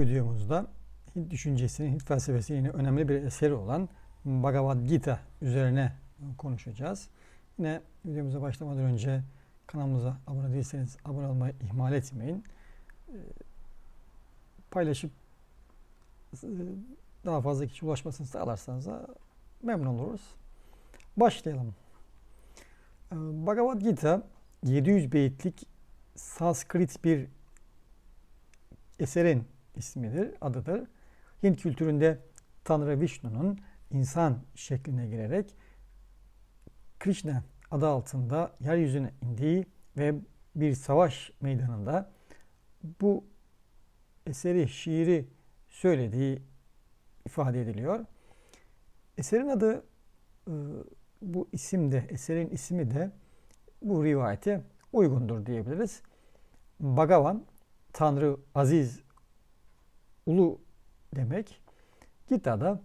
videomuzda Hint düşüncesinin, Hint felsefesinin yine önemli bir eseri olan Bhagavad Gita üzerine konuşacağız. Yine videomuza başlamadan önce kanalımıza abone değilseniz abone olmayı ihmal etmeyin. Ee, Paylaşıp e, daha fazla kişi ulaşmasını sağlarsanız da memnun oluruz. Başlayalım. Ee, Bhagavad Gita 700 beyitlik Sanskrit bir eserin ismidir, adıdır. Hint kültüründe Tanrı Vishnu'nun insan şekline girerek Krishna adı altında yeryüzüne indiği ve bir savaş meydanında bu eseri, şiiri söylediği ifade ediliyor. Eserin adı e, bu isim de, eserin ismi de bu rivayete uygundur diyebiliriz. Bhagavan, Tanrı aziz, ulu demek. Gita'da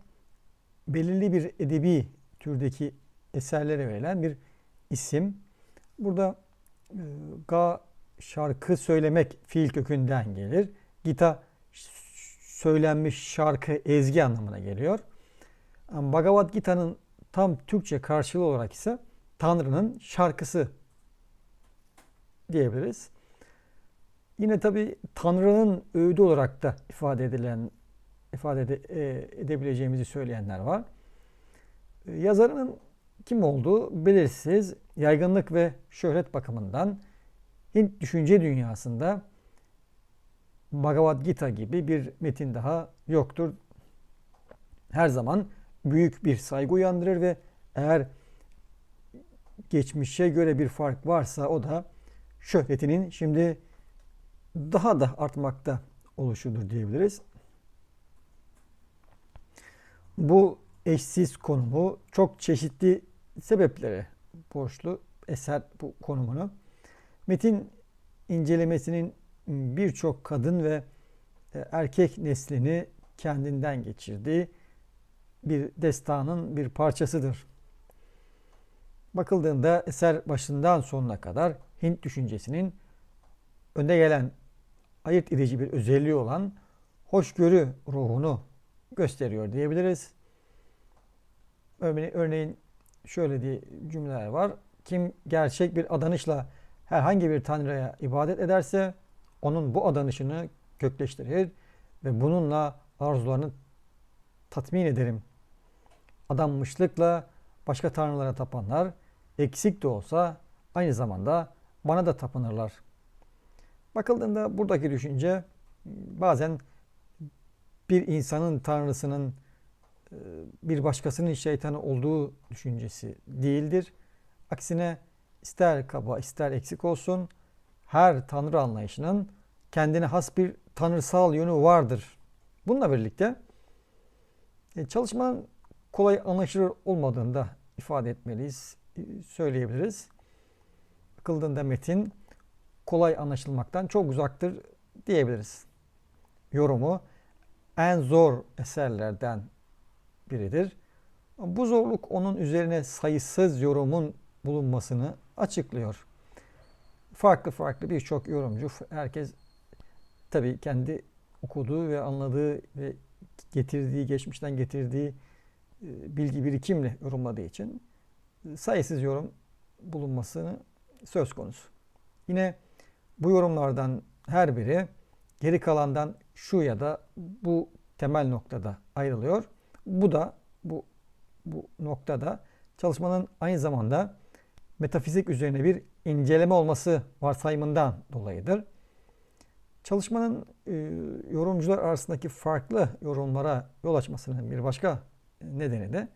belirli bir edebi türdeki eserlere verilen bir isim. Burada e, ga şarkı söylemek fiil kökünden gelir. Gita söylenmiş şarkı, ezgi anlamına geliyor. Bhagavad Gita'nın tam Türkçe karşılığı olarak ise Tanrı'nın şarkısı diyebiliriz. Yine tabi Tanrı'nın öğüdü olarak da ifade edilen ifade ede, e, edebileceğimizi söyleyenler var. E, yazarının kim olduğu belirsiz, yaygınlık ve şöhret bakımından Hint düşünce dünyasında Bhagavad Gita gibi bir metin daha yoktur. Her zaman büyük bir saygı uyandırır ve eğer geçmişe göre bir fark varsa o da şöhretinin şimdi daha da artmakta oluşudur diyebiliriz. Bu eşsiz konumu çok çeşitli sebeplere borçlu eser bu konumunu. Metin incelemesinin birçok kadın ve e, erkek neslini kendinden geçirdiği bir destanın bir parçasıdır. Bakıldığında eser başından sonuna kadar Hint düşüncesinin önde gelen ayırt edici bir özelliği olan hoşgörü ruhunu gösteriyor diyebiliriz. Örneğin şöyle diye cümleler var. Kim gerçek bir adanışla herhangi bir tanrıya ibadet ederse onun bu adanışını kökleştirir ve bununla arzularını tatmin ederim. Adanmışlıkla başka tanrılara tapanlar eksik de olsa aynı zamanda bana da tapınırlar. Bakıldığında buradaki düşünce bazen bir insanın tanrısının e, bir başkasının şeytanı olduğu düşüncesi değildir. Aksine ister kaba ister eksik olsun her tanrı anlayışının kendine has bir tanrısal yönü vardır. Bununla birlikte e, çalışmanın kolay anlaşılır olmadığını da ifade etmeliyiz, e, söyleyebiliriz. Bakıldığında metin kolay anlaşılmaktan çok uzaktır diyebiliriz. Yorumu en zor eserlerden biridir. Bu zorluk onun üzerine sayısız yorumun bulunmasını açıklıyor. Farklı farklı birçok yorumcu, herkes tabii kendi okuduğu ve anladığı ve getirdiği, geçmişten getirdiği e, bilgi birikimle yorumladığı için sayısız yorum bulunmasını söz konusu. Yine bu yorumlardan her biri geri kalandan şu ya da bu temel noktada ayrılıyor. Bu da bu bu noktada çalışmanın aynı zamanda metafizik üzerine bir inceleme olması varsayımından dolayıdır. Çalışmanın e, yorumcular arasındaki farklı yorumlara yol açmasının bir başka nedeni de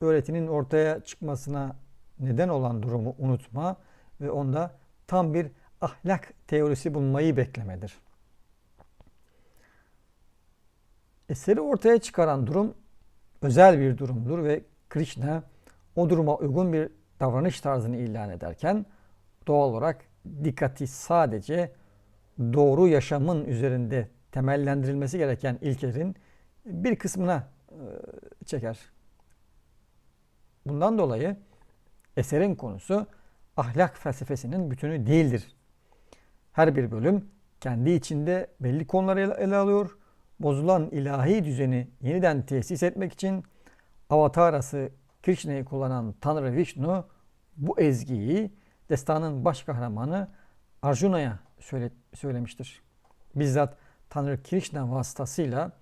öğretinin ortaya çıkmasına neden olan durumu unutma ve onda tam bir ahlak teorisi bulmayı beklemedir. Eseri ortaya çıkaran durum özel bir durumdur ve Krishna o duruma uygun bir davranış tarzını ilan ederken doğal olarak dikkati sadece doğru yaşamın üzerinde temellendirilmesi gereken ilkelerin bir kısmına e, çeker. Bundan dolayı eserin konusu ahlak felsefesinin bütünü değildir. Her bir bölüm kendi içinde belli konuları ele alıyor. bozulan ilahi düzeni yeniden tesis etmek için avatarası Krishna'yı kullanan Tanrı Vishnu bu ezgiyi destanın baş kahramanı Arjuna'ya söyle, söylemiştir. Bizzat Tanrı Krishna vasıtasıyla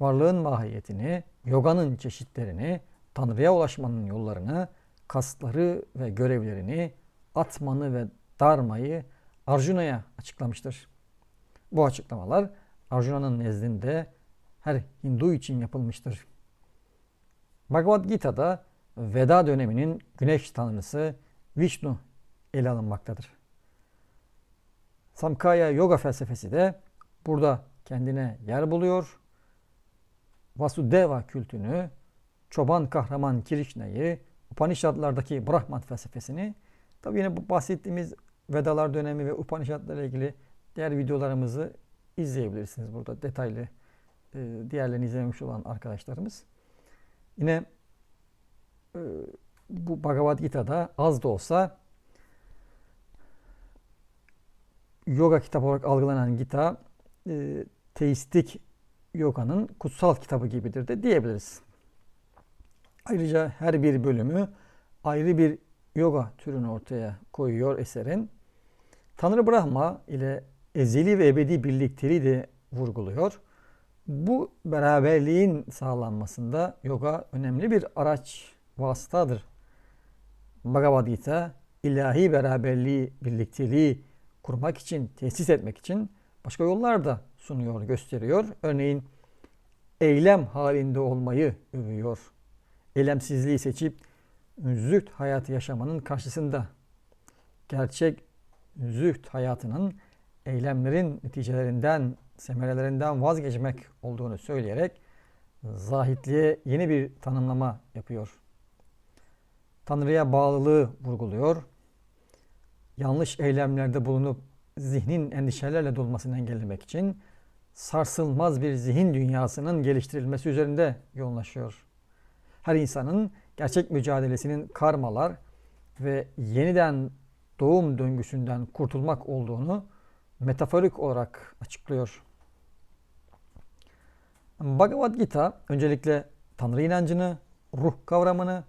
varlığın mahiyetini, yoganın çeşitlerini, Tanrı'ya ulaşmanın yollarını, kasları ve görevlerini, atmanı ve darmayı Arjuna'ya açıklamıştır. Bu açıklamalar Arjuna'nın nezdinde her Hindu için yapılmıştır. Bhagavad Gita'da Veda döneminin güneş tanrısı Vishnu ele alınmaktadır. Samkhya yoga felsefesi de burada kendine yer buluyor. Vasudeva kültünü, çoban kahraman Krishna'yı, Upanishadlardaki Brahman felsefesini, tabi yine bu bahsettiğimiz Vedalar dönemi ve Upanishadlarla ilgili diğer videolarımızı izleyebilirsiniz burada detaylı e, diğerlerini izlememiş olan arkadaşlarımız. Yine e, bu Bhagavad Gita'da az da olsa yoga kitabı olarak algılanan Gita e, teistik yoganın kutsal kitabı gibidir de diyebiliriz. Ayrıca her bir bölümü ayrı bir yoga türünü ortaya koyuyor eserin. Tanrı Brahma ile ezeli ve ebedi birlikteliği de vurguluyor. Bu beraberliğin sağlanmasında yoga önemli bir araç, vasıtadır. Bhagavad Gita ilahi beraberliği, birlikteliği kurmak için, tesis etmek için başka yollar da sunuyor, gösteriyor. Örneğin eylem halinde olmayı övüyor. Eylemsizliği seçip züht hayatı yaşamanın karşısında gerçek züht hayatının eylemlerin neticelerinden, semerelerinden vazgeçmek olduğunu söyleyerek zahitliğe yeni bir tanımlama yapıyor. Tanrı'ya bağlılığı vurguluyor. Yanlış eylemlerde bulunup zihnin endişelerle dolmasını engellemek için sarsılmaz bir zihin dünyasının geliştirilmesi üzerinde yoğunlaşıyor. Her insanın gerçek mücadelesinin karmalar ve yeniden doğum döngüsünden kurtulmak olduğunu metaforik olarak açıklıyor. Bhagavad Gita öncelikle Tanrı inancını, ruh kavramını,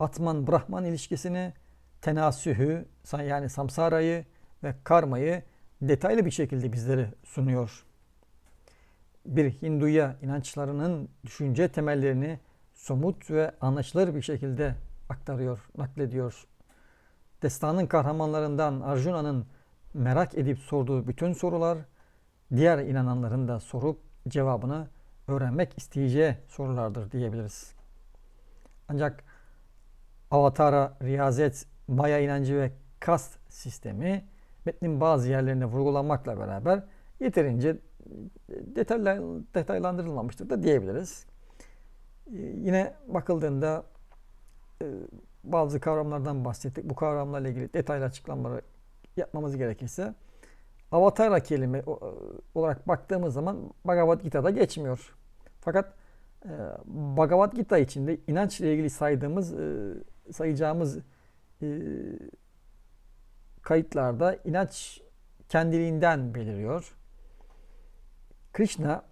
Atman Brahman ilişkisini, tenasühü yani samsarayı ve karmayı detaylı bir şekilde bizlere sunuyor. Bir Hinduya inançlarının düşünce temellerini somut ve anlaşılır bir şekilde aktarıyor, naklediyor. Destanın kahramanlarından Arjuna'nın merak edip sorduğu bütün sorular diğer inananların da sorup cevabını öğrenmek isteyeceği sorulardır diyebiliriz. Ancak avatara, riyazet, maya inancı ve kast sistemi metnin bazı yerlerine vurgulanmakla beraber yeterince detaylandırılmamıştır da diyebiliriz. Yine bakıldığında e, bazı kavramlardan bahsettik. Bu kavramlarla ilgili detaylı açıklamaları yapmamız gerekirse avatara kelime olarak baktığımız zaman Bhagavad Gita'da geçmiyor. Fakat e, Bhagavad Gita içinde inançla ilgili saydığımız e, sayacağımız e, kayıtlarda inanç kendiliğinden beliriyor. Krishna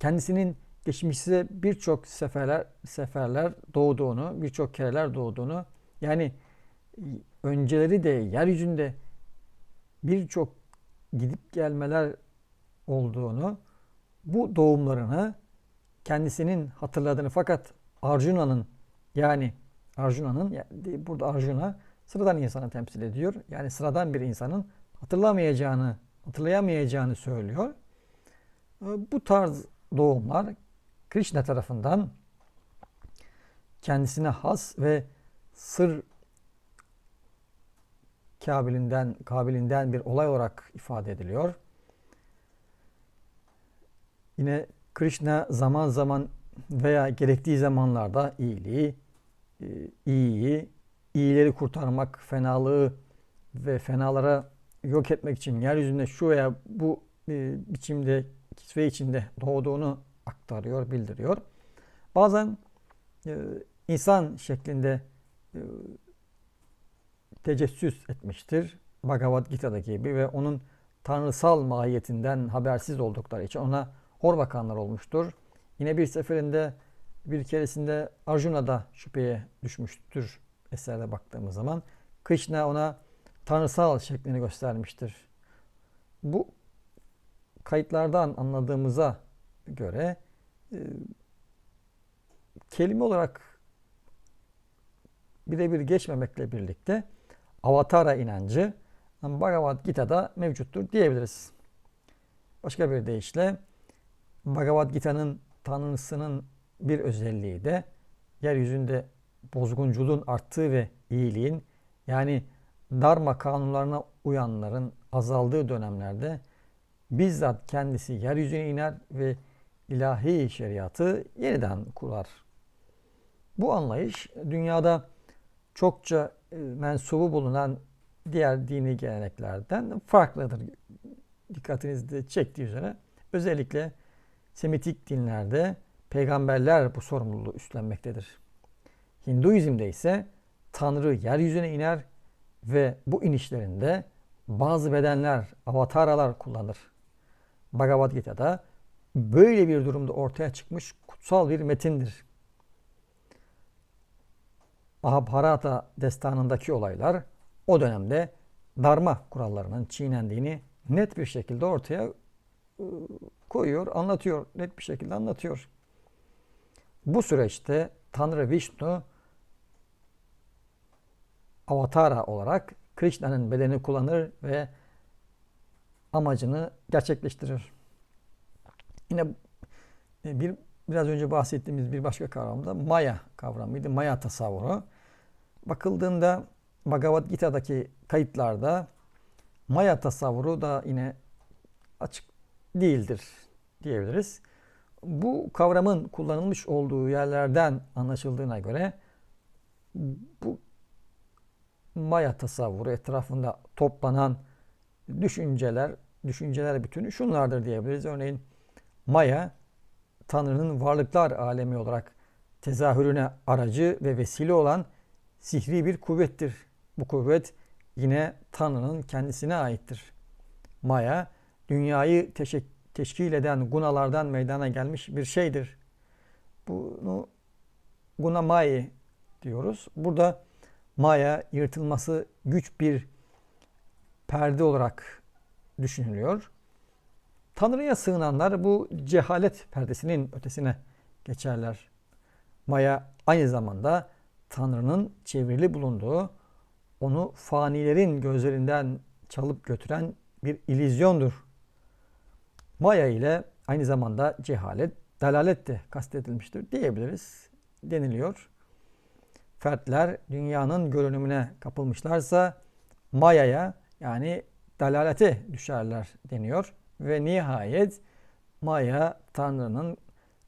kendisinin geçmişte birçok seferler seferler doğduğunu, birçok kereler doğduğunu yani önceleri de yeryüzünde birçok gidip gelmeler olduğunu, bu doğumlarını kendisinin hatırladığını fakat Arjuna'nın yani Arjuna'nın burada Arjuna sıradan insanı temsil ediyor. Yani sıradan bir insanın hatırlamayacağını, hatırlayamayacağını söylüyor. Bu tarz doğumlar Krishna tarafından kendisine has ve sır kabilinden, kabilinden bir olay olarak ifade ediliyor. Yine Krishna zaman zaman veya gerektiği zamanlarda iyiliği, e, iyiyi, iyileri kurtarmak, fenalığı ve fenalara yok etmek için yeryüzünde şu veya bu e, biçimde kisve içinde doğduğunu aktarıyor, bildiriyor. Bazen e, insan şeklinde tecessüs etmiştir. Bhagavad Gita'daki gibi ve onun tanrısal mahiyetinden habersiz oldukları için ona Horvakanlar olmuştur. Yine bir seferinde bir keresinde Arjuna da şüpheye düşmüştür eserde baktığımız zaman. Krishna ona tanrısal şeklini göstermiştir. Bu kayıtlardan anladığımıza göre e, kelime olarak birebir geçmemekle birlikte avatara inancı Bhagavad Gita'da mevcuttur diyebiliriz. Başka bir deyişle Bhagavad Gita'nın tanrısının bir özelliği de yeryüzünde bozgunculuğun arttığı ve iyiliğin yani Dharma kanunlarına uyanların azaldığı dönemlerde bizzat kendisi yeryüzüne iner ve ilahi şeriatı yeniden kurar. Bu anlayış dünyada çokça e, mensubu bulunan diğer dini geleneklerden farklıdır. Dikkatinizi de çektiği üzere özellikle Semitik dinlerde peygamberler bu sorumluluğu üstlenmektedir. Hinduizm'de ise Tanrı yeryüzüne iner ve bu inişlerinde bazı bedenler, avataralar kullanır. Bhagavad Gita'da böyle bir durumda ortaya çıkmış kutsal bir metindir. Mahabharata destanındaki olaylar o dönemde darma kurallarının çiğnendiğini net bir şekilde ortaya ıı, koyuyor, anlatıyor, net bir şekilde anlatıyor. Bu süreçte Tanrı Vishnu avatara olarak Krishna'nın bedeni kullanır ve amacını gerçekleştirir. Yine e, bir biraz önce bahsettiğimiz bir başka kavram da Maya kavramıydı. Maya tasavvuru. Bakıldığında Bhagavad Gita'daki kayıtlarda Maya tasavvuru da yine açık değildir diyebiliriz. Bu kavramın kullanılmış olduğu yerlerden anlaşıldığına göre bu Maya tasavvuru etrafında toplanan düşünceler, düşünceler bütünü şunlardır diyebiliriz. Örneğin Maya, Tanrı'nın varlıklar alemi olarak tezahürüne aracı ve vesile olan sihri bir kuvvettir. Bu kuvvet yine Tanrı'nın kendisine aittir. Maya, dünyayı teşek teşkil eden gunalardan meydana gelmiş bir şeydir. Bunu guna mai diyoruz. Burada maya yırtılması güç bir perde olarak düşünülüyor. Tanrı'ya sığınanlar bu cehalet perdesinin ötesine geçerler. Maya aynı zamanda Tanrı'nın çevrili bulunduğu, onu fanilerin gözlerinden çalıp götüren bir ilizyondur. Maya ile aynı zamanda cehalet, dalalet de kastedilmiştir diyebiliriz deniliyor. Fertler dünyanın görünümüne kapılmışlarsa Maya'ya yani dalalete düşerler deniyor. Ve nihayet Maya Tanrı'nın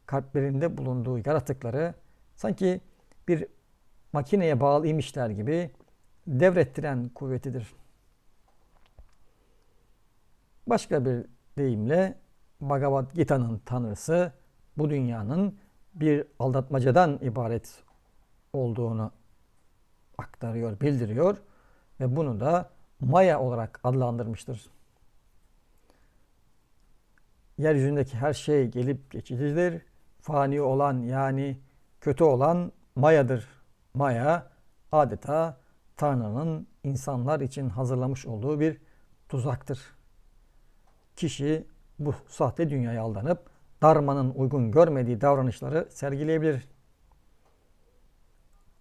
kalplerinde bulunduğu yaratıkları sanki bir makineye bağlı imişler gibi devrettiren kuvvetidir. Başka bir deyimle Bhagavad Gita'nın tanrısı bu dünyanın bir aldatmacadan ibaret olduğunu aktarıyor, bildiriyor ve bunu da Maya olarak adlandırmıştır. Yeryüzündeki her şey gelip geçicidir. Fani olan yani kötü olan Maya'dır. Maya adeta Tanrı'nın insanlar için hazırlamış olduğu bir tuzaktır. Kişi bu sahte dünyaya aldanıp Dharma'nın uygun görmediği davranışları sergileyebilir.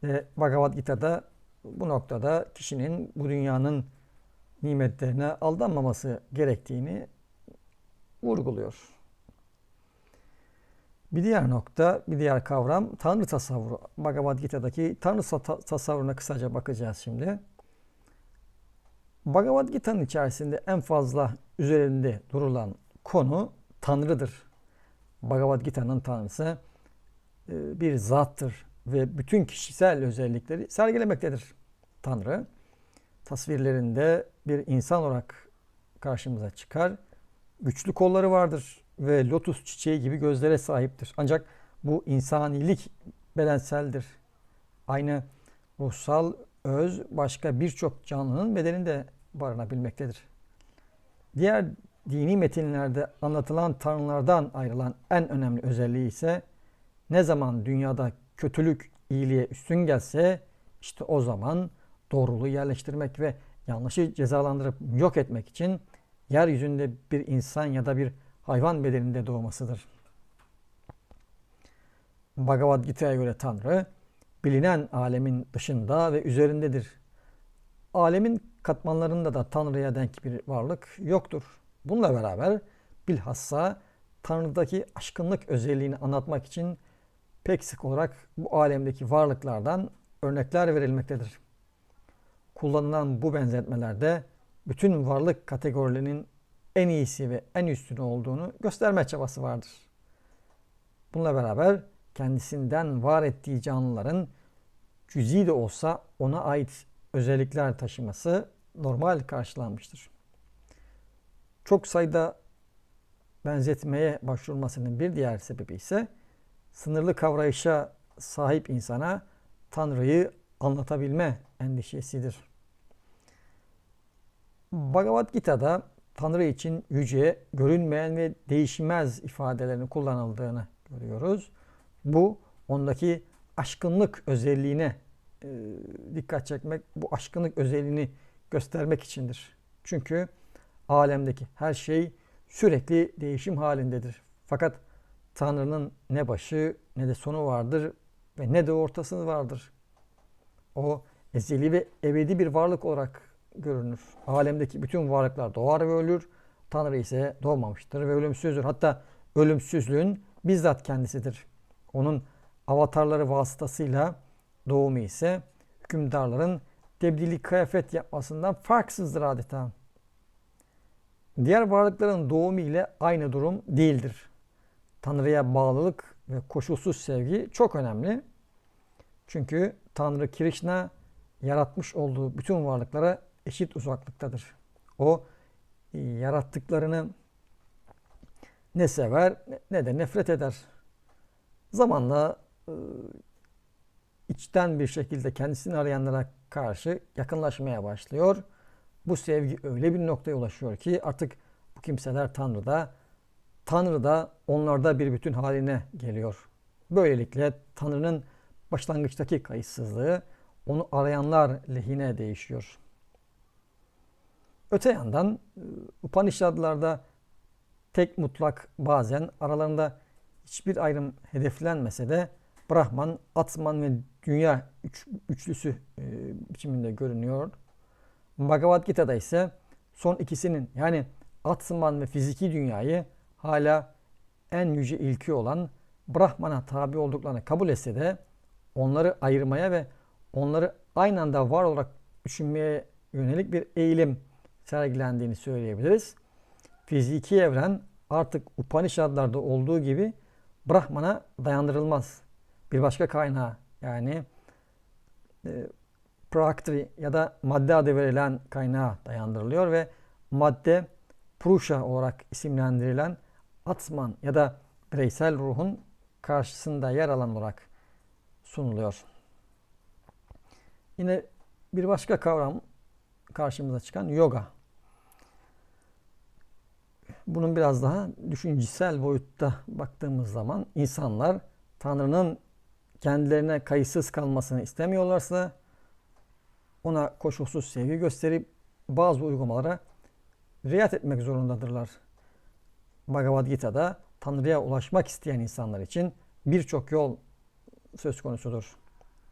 Ve Bhagavad Gita'da bu noktada kişinin bu dünyanın nimetlerine aldanmaması gerektiğini vurguluyor. Bir diğer nokta, bir diğer kavram Tanrı tasavvuru. Bhagavad Gita'daki Tanrı tasavvuruna kısaca bakacağız şimdi. Bhagavad Gita'nın içerisinde en fazla üzerinde durulan konu Tanrı'dır. Bhagavad Gita'nın Tanrısı e, bir zattır ve bütün kişisel özellikleri sergilemektedir. Tanrı tasvirlerinde bir insan olarak karşımıza çıkar. Güçlü kolları vardır ve lotus çiçeği gibi gözlere sahiptir. Ancak bu insanilik bedenseldir. Aynı ruhsal öz başka birçok canlının bedeninde barınabilmektedir. Diğer dini metinlerde anlatılan tanrılardan ayrılan en önemli özelliği ise ne zaman dünyada kötülük iyiliğe üstün gelse işte o zaman doğruluğu yerleştirmek ve yanlışı cezalandırıp yok etmek için yeryüzünde bir insan ya da bir hayvan bedeninde doğmasıdır. Bhagavad Gita'ya göre Tanrı bilinen alemin dışında ve üzerindedir. Alemin katmanlarında da Tanrı'ya denk bir varlık yoktur. Bununla beraber bilhassa Tanrı'daki aşkınlık özelliğini anlatmak için pek sık olarak bu alemdeki varlıklardan örnekler verilmektedir. Kullanılan bu benzetmelerde bütün varlık kategorilerinin en iyisi ve en üstünü olduğunu gösterme çabası vardır. Bununla beraber kendisinden var ettiği canlıların cüzi de olsa ona ait özellikler taşıması normal karşılanmıştır. Çok sayıda benzetmeye başvurmasının bir diğer sebebi ise sınırlı kavrayışa sahip insana Tanrı'yı anlatabilme endişesidir. Bhagavad Gita'da Tanrı için yüce, görünmeyen ve değişmez ifadelerini kullanıldığını görüyoruz. Bu ondaki aşkınlık özelliğine e, dikkat çekmek, bu aşkınlık özelliğini göstermek içindir. Çünkü alemdeki her şey sürekli değişim halindedir. Fakat Tanrı'nın ne başı ne de sonu vardır ve ne de ortası vardır. O ezeli ve ebedi bir varlık olarak görünür. Alemdeki bütün varlıklar doğar ve ölür. Tanrı ise doğmamıştır ve ölümsüzdür. Hatta ölümsüzlüğün bizzat kendisidir. Onun avatarları vasıtasıyla doğumu ise hükümdarların tebdili kıyafet yapmasından farksızdır adeta. Diğer varlıkların doğumu ile aynı durum değildir. Tanrı'ya bağlılık ve koşulsuz sevgi çok önemli. Çünkü Tanrı Krishna yaratmış olduğu bütün varlıklara eşit uzaklıktadır. O yarattıklarını ne sever ne de nefret eder. Zamanla ıı, içten bir şekilde kendisini arayanlara karşı yakınlaşmaya başlıyor. Bu sevgi öyle bir noktaya ulaşıyor ki artık bu kimseler Tanrı'da, Tanrı da onlarda bir bütün haline geliyor. Böylelikle Tanrı'nın başlangıçtaki kayıtsızlığı onu arayanlar lehine değişiyor. Öte yandan ıı, Upanishadlarda tek mutlak bazen aralarında hiçbir ayrım hedeflenmese de Brahman, Atman ve Dünya üç, üçlüsü e, biçiminde görünüyor. Bhagavad Gita'da ise son ikisinin yani Atman ve fiziki dünyayı hala en yüce ilki olan Brahman'a tabi olduklarını kabul etse de onları ayırmaya ve onları aynı anda var olarak düşünmeye yönelik bir eğilim sergilendiğini söyleyebiliriz. Fiziki evren artık Upanishadlarda olduğu gibi Brahman'a dayandırılmaz. Bir başka kaynağı yani e, praktri ya da madde adı verilen kaynağa dayandırılıyor ve madde Purusha olarak isimlendirilen Atman ya da bireysel ruhun karşısında yer alan olarak sunuluyor. Yine bir başka kavram karşımıza çıkan yoga. Bunun biraz daha düşüncesel boyutta baktığımız zaman insanlar Tanrı'nın kendilerine kayıtsız kalmasını istemiyorlarsa ona koşulsuz sevgi gösterip bazı uygulamalara riayet etmek zorundadırlar. Bhagavad Gita'da Tanrı'ya ulaşmak isteyen insanlar için birçok yol söz konusudur.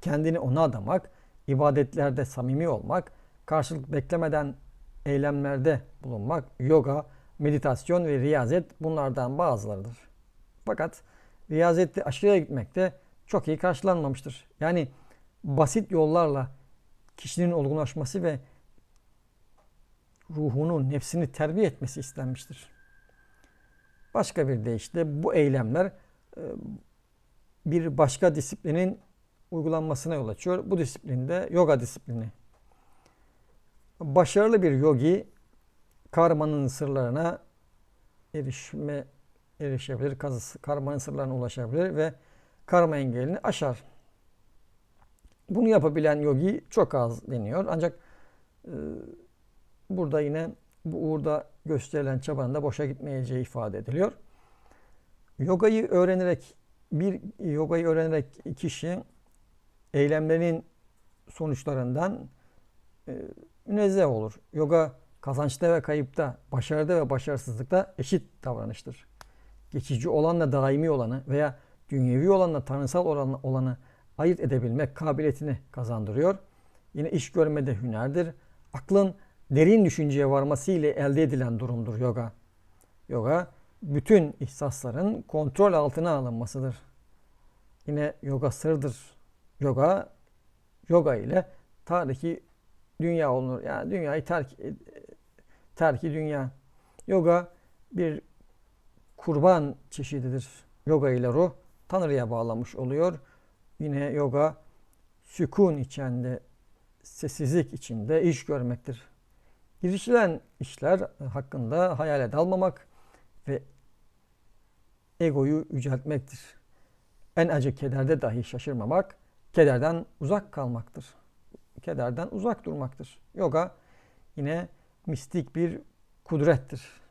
Kendini ona adamak, ibadetlerde samimi olmak, karşılık beklemeden eylemlerde bulunmak, yoga, meditasyon ve riyazet bunlardan bazılarıdır. Fakat riyazette aşırıya gitmek de çok iyi karşılanmamıştır. Yani basit yollarla kişinin olgunlaşması ve ruhunu, nefsini terbiye etmesi istenmiştir. Başka bir deyişle bu eylemler e, bir başka disiplinin uygulanmasına yol açıyor. Bu disiplinde yoga disiplini. Başarılı bir yogi karmanın sırlarına erişme erişebilir, karmanın sırlarına ulaşabilir ve karma engelini aşar. Bunu yapabilen yogi çok az deniyor. Ancak e, burada yine bu uğurda gösterilen çabanın da boşa gitmeyeceği ifade ediliyor. Yogayı öğrenerek bir yogayı öğrenerek kişi eylemlerinin sonuçlarından e, münezzeh olur. Yoga kazançta ve kayıpta, başarıda ve başarısızlıkta eşit davranıştır. Geçici olanla daimi olanı veya dünyevi olanla tanrısal olanı, olanı ayırt edebilmek kabiliyetini kazandırıyor. Yine iş görmede hünerdir. Aklın derin düşünceye varması ile elde edilen durumdur yoga. Yoga bütün ihsasların kontrol altına alınmasıdır. Yine yoga sırdır. Yoga yoga ile tarihi dünya olunur. Yani dünyayı terk terki dünya. Yoga bir kurban çeşididir. Yoga ile ruh Tanrı'ya bağlamış oluyor. Yine yoga sükun içinde, sessizlik içinde iş görmektir. Girişilen işler hakkında hayale dalmamak ve egoyu yüceltmektir. En acı kederde dahi şaşırmamak, kederden uzak kalmaktır. Kederden uzak durmaktır. Yoga yine mistik bir kudrettir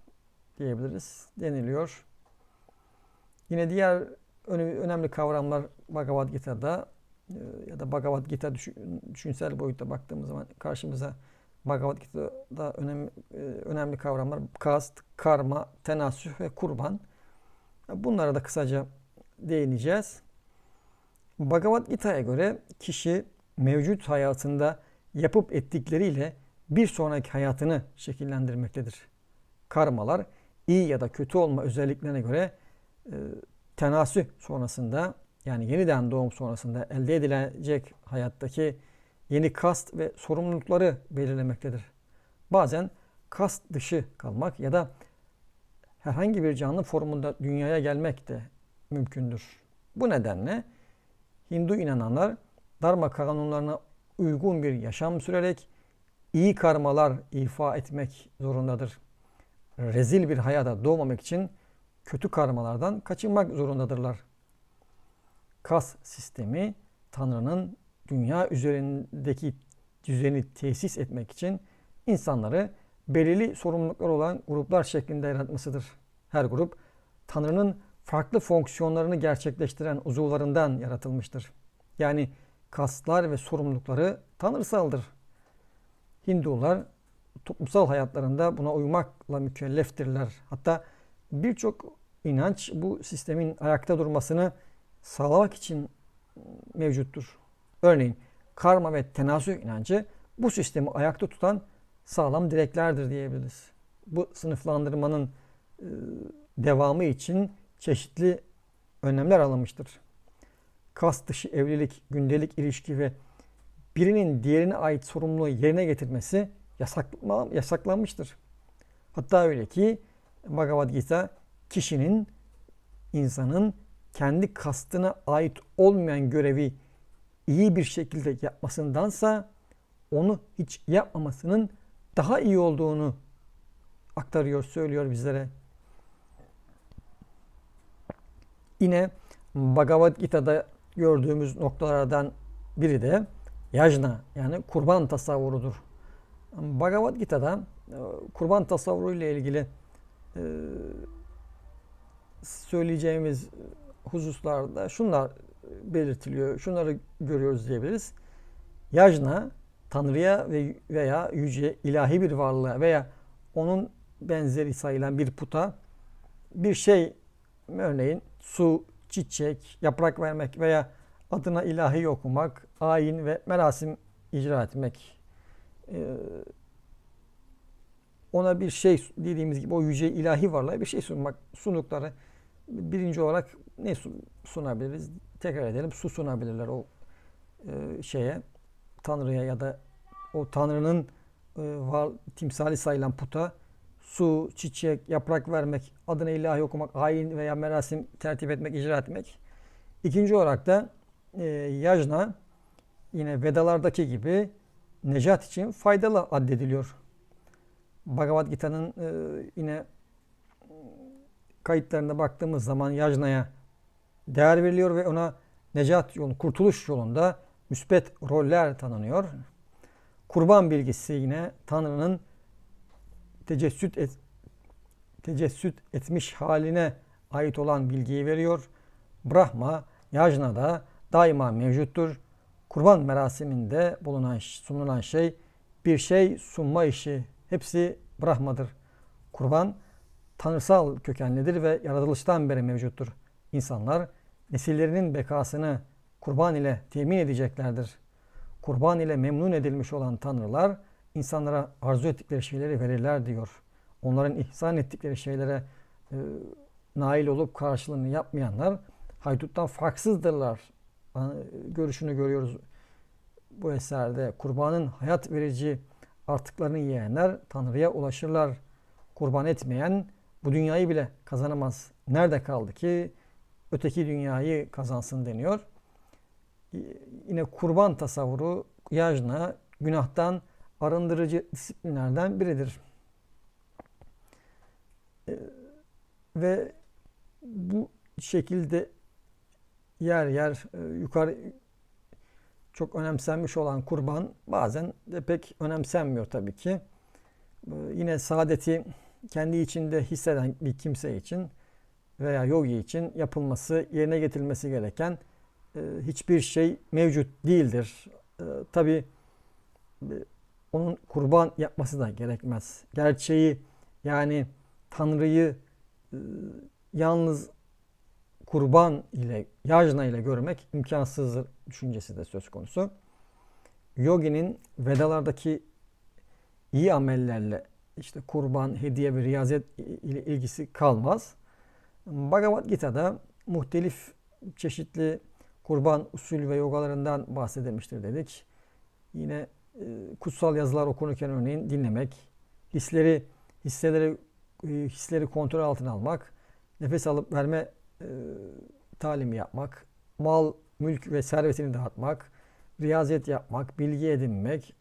diyebiliriz deniliyor. Yine diğer önemli kavramlar Bhagavad Gita'da e, ya da Bhagavad Gita düşünsel boyutta baktığımız zaman karşımıza Bhagavad Gita'da önemli, e, önemli kavramlar kast, karma, tenasüh ve kurban. Bunlara da kısaca değineceğiz. Bhagavad Gita'ya göre kişi mevcut hayatında yapıp ettikleriyle bir sonraki hayatını şekillendirmektedir. Karmalar iyi ya da kötü olma özelliklerine göre e, tenasüh sonrasında yani yeniden doğum sonrasında elde edilecek hayattaki yeni kast ve sorumlulukları belirlemektedir. Bazen kast dışı kalmak ya da herhangi bir canlı formunda dünyaya gelmek de mümkündür. Bu nedenle Hindu inananlar Dharma kanunlarına uygun bir yaşam sürerek iyi karmalar ifa etmek zorundadır. Rezil bir hayata doğmamak için kötü karmalardan kaçınmak zorundadırlar. Kas sistemi Tanrı'nın dünya üzerindeki düzeni tesis etmek için insanları belirli sorumluluklar olan gruplar şeklinde yaratmasıdır. Her grup Tanrı'nın farklı fonksiyonlarını gerçekleştiren uzuvlarından yaratılmıştır. Yani kaslar ve sorumlulukları tanrısaldır. Hindular toplumsal hayatlarında buna uymakla mükelleftirler. Hatta birçok inanç bu sistemin ayakta durmasını sağlamak için mevcuttur. Örneğin karma ve tenasüh inancı bu sistemi ayakta tutan sağlam direklerdir diyebiliriz. Bu sınıflandırmanın e, devamı için çeşitli önlemler alınmıştır. Kas dışı evlilik, gündelik ilişki ve birinin diğerine ait sorumluluğu yerine getirmesi yasakla, yasaklanmıştır. Hatta öyle ki Bhagavad Gita kişinin, insanın kendi kastına ait olmayan görevi iyi bir şekilde yapmasındansa onu hiç yapmamasının daha iyi olduğunu aktarıyor, söylüyor bizlere. Yine Bhagavad Gita'da gördüğümüz noktalardan biri de yajna yani kurban tasavvurudur. Bhagavad Gita'da e, kurban tasavvuru ile ilgili e, söyleyeceğimiz hususlarda şunlar belirtiliyor, şunları görüyoruz diyebiliriz. Yajna, Tanrı'ya veya yüce ilahi bir varlığa veya onun benzeri sayılan bir puta bir şey örneğin su, çiçek, yaprak vermek veya adına ilahi okumak, ayin ve merasim icra etmek. Ee, ona bir şey dediğimiz gibi o yüce ilahi varlığa bir şey sunmak, sundukları birinci olarak ne sunabiliriz? Tekrar edelim. Su sunabilirler o e, şeye, Tanrı'ya ya da o Tanrı'nın e, var, timsali sayılan puta su, çiçek, yaprak vermek, adına ilahi okumak, ayin veya merasim tertip etmek, icra etmek. İkinci olarak da e, yajna yine Vedalardaki gibi necat için faydalı addediliyor. Bhagavad Gita'nın e, yine kayıtlarına baktığımız zaman yajnaya değer veriliyor ve ona necat yolu, kurtuluş yolunda müspet roller tanınıyor. Kurban bilgisi yine Tanrı'nın tecessüt et, tecessüt etmiş haline ait olan bilgiyi veriyor. Brahma, Yajna'da daima mevcuttur. Kurban merasiminde bulunan, sunulan şey bir şey sunma işi. Hepsi Brahmadır. Kurban tanrısal kökenlidir ve yaratılıştan beri mevcuttur. İnsanlar nesillerinin bekasını kurban ile temin edeceklerdir. Kurban ile memnun edilmiş olan tanrılar insanlara arzu ettikleri şeyleri verirler diyor. Onların ihsan ettikleri şeylere e, nail olup karşılığını yapmayanlar hayduttan farksızdırlar. E, görüşünü görüyoruz bu eserde. Kurbanın hayat verici artıklarını yiyenler Tanrı'ya ulaşırlar. Kurban etmeyen bu dünyayı bile kazanamaz. Nerede kaldı ki öteki dünyayı kazansın deniyor. Yine kurban tasavvuru yajna günahtan arındırıcı disiplinlerden biridir. Ee, ve bu şekilde yer yer e, yukarı çok önemsenmiş olan kurban bazen de pek önemsenmiyor tabii ki. Ee, yine saadeti kendi içinde hisseden bir kimse için veya yogi için yapılması, yerine getirilmesi gereken e, hiçbir şey mevcut değildir. E, Tabi onun kurban yapması da gerekmez. Gerçeği yani Tanrı'yı e, yalnız kurban ile, yajna ile görmek imkansızdır düşüncesi de söz konusu. Yoginin Vedalardaki iyi amellerle işte kurban, hediye ve riyazet ile ilgisi kalmaz. Bhagavad Gita'da muhtelif çeşitli kurban usul ve yogalarından bahsedilmiştir dedik. Yine e, kutsal yazılar okunurken örneğin dinlemek, hisleri hisseleri e, hisleri kontrol altına almak, nefes alıp verme e, talimi yapmak, mal, mülk ve servetini dağıtmak, riyazet yapmak, bilgi edinmek,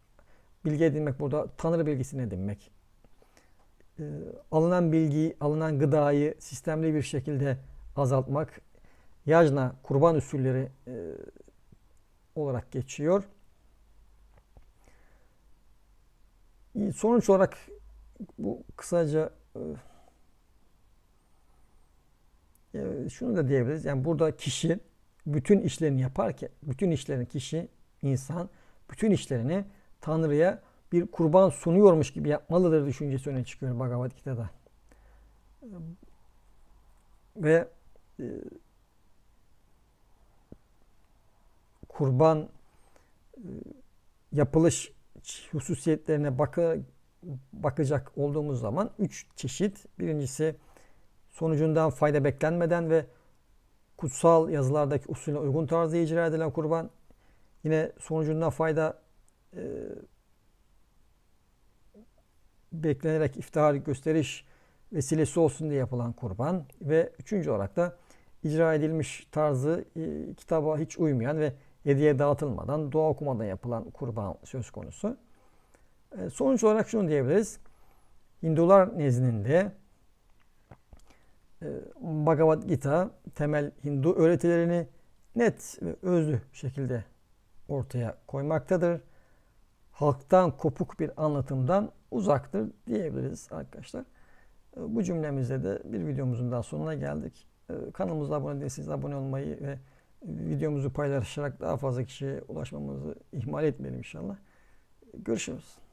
bilgi edinmek burada tanrı bilgisini edinmek, e, alınan bilgiyi, alınan gıdayı sistemli bir şekilde azaltmak, yajna, kurban usulleri e, olarak geçiyor. Sonuç olarak bu kısaca e, şunu da diyebiliriz. Yani burada kişi bütün işlerini yaparken, bütün işlerini kişi, insan, bütün işlerini Tanrı'ya bir kurban sunuyormuş gibi yapmalıdır düşüncesi öne çıkıyor Bhagavad Gita'da. Ve e, kurban e, yapılış hususiyetlerine bakı, bakacak olduğumuz zaman üç çeşit. Birincisi sonucundan fayda beklenmeden ve kutsal yazılardaki usulüne uygun tarzda icra edilen kurban. Yine sonucundan fayda e, beklenerek iftihar gösteriş vesilesi olsun diye yapılan kurban ve üçüncü olarak da icra edilmiş tarzı e, kitaba hiç uymayan ve hediye dağıtılmadan, dua okumadan yapılan kurban söz konusu. E, sonuç olarak şunu diyebiliriz. Hindular nezdinde Bhagavad Gita temel Hindu öğretilerini net ve özlü şekilde ortaya koymaktadır. Halktan kopuk bir anlatımdan uzaktır diyebiliriz arkadaşlar. E, bu cümlemizde de bir videomuzun daha sonuna geldik. E, kanalımıza abone değilseniz abone olmayı ve videomuzu paylaşarak daha fazla kişiye ulaşmamızı ihmal etmeyelim inşallah. Görüşürüz.